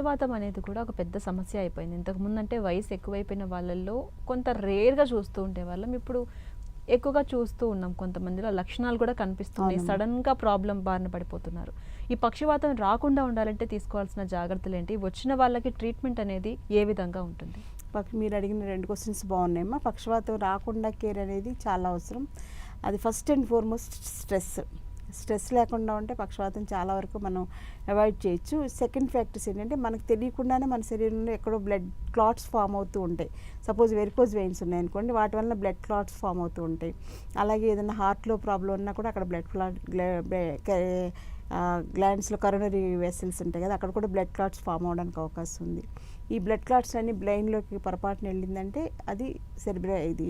పక్షవాతం అనేది కూడా ఒక పెద్ద సమస్య అయిపోయింది. ఇంతకు ముందు అంటే వయసు ఎక్కువైపోయిన వాళ్ళల్లో కొంత రేర్గా చూస్తూ ఉండే వాళ్ళం ఇప్పుడు ఎక్కువగా చూస్తూ ఉన్నాం. కొంతమందిలో లక్షణాలు కూడా కనిపిస్తున్నాయి. అవునమ్మా. సడన్గా ప్రాబ్లం బారిన పడిపోతున్నారు. ఈ పక్షవాతం రాకుండా ఉండాలంటే తీసుకోవాల్సిన జాగ్రత్తలు ఏంటి? వచ్చిన వాళ్ళకి ట్రీట్మెంట్ అనేది ఏ విధంగా ఉంటుంది? మీరు అడిగిన రెండు క్వశ్చన్స్ బాగున్నాయమ్మా. పక్షవాతం రాకుండా కేర్ అనేది చాలా అవసరం. అది first and foremost stress. Stress లేకుండా ఉంటే పక్షవాతం చాలా వరకు మనం అవాయిడ్ చేయొచ్చు. సెకండ్ ఫ్యాక్టర్స్ ఏంటంటే మనకు తెలియకుండానే మన శరీరంలో ఎక్కడో బ్లడ్ క్లాట్స్ ఫామ్ అవుతూ ఉంటాయి. సపోజ్ వెరికోజ్ వెయిన్స్ ఉన్నాయనుకోండి వాటి వల్ల బ్లడ్ క్లాట్స్ ఫామ్ అవుతూ ఉంటాయి. అలాగే ఏదైనా హార్ట్లో ప్రాబ్లం ఉన్నా కూడా అక్కడ బ్లడ్ క్లాట్ గ్లాండ్స్లో కరోనరీ వెసల్స్ ఉంటాయి కదా అక్కడ కూడా బ్లడ్ క్లాట్స్ ఫామ్ అవడానికి అవకాశం ఉంది. ఈ బ్లడ్ క్లాట్స్ అన్ని బ్రెయిన్లోకి పొరపాటున వెళ్ళిందంటే అది సెరిబ్ర ఇది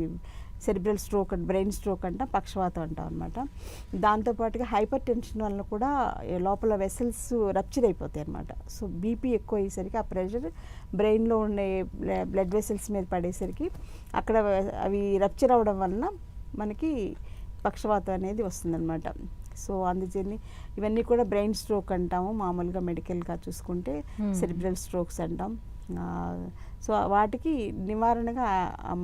cerebral stroke and brain stroke అంట పక్షవాతం అంటాం అనమాట దాంతోపాటుగా హైపర్ టెన్షన్ వల్ల కూడా లోపల వెసల్స్ రప్చర్ అయిపోతాయి అనమాట సో బీపీ ఎక్కువ అయ్యేసరికి ఆ ప్రెషర్ బ్రెయిన్లో ఉండే బ్లడ్ వెసల్స్ మీద పడేసరికి అక్కడ అవి రప్చర్ అవ్వడం వలన మనకి పక్షవాతం అనేది వస్తుందన్నమాట. సో అందుచేని ఇవన్నీ కూడా బ్రెయిన్ స్ట్రోక్ అంటాము. మామూలుగా మెడికల్గా చూసుకుంటే. సెరిబ్రల్ స్ట్రోక్స్ అంటాం. సో వాటికి నివారణగా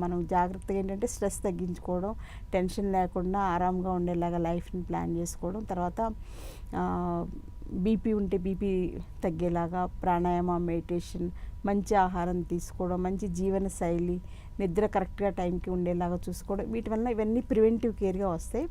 మనం జాగ్రత్తగా ఏంటంటే స్ట్రెస్ తగ్గించుకోవడం టెన్షన్ లేకుండా ఆరాంగా ఉండేలాగా లైఫ్ని ప్లాన్ చేసుకోవడం తర్వాత బీపీ ఉంటే బీపీ తగ్గేలాగా ప్రాణాయామ మెడిటేషన్ మంచి ఆహారం తీసుకోవడం మంచి జీవన శైలి నిద్ర కరెక్ట్గా టైంకి ఉండేలాగా చూసుకోవడం వీటి వల్ల ఇవన్నీ ప్రివెంటివ్ కేర్గా వస్తాయి.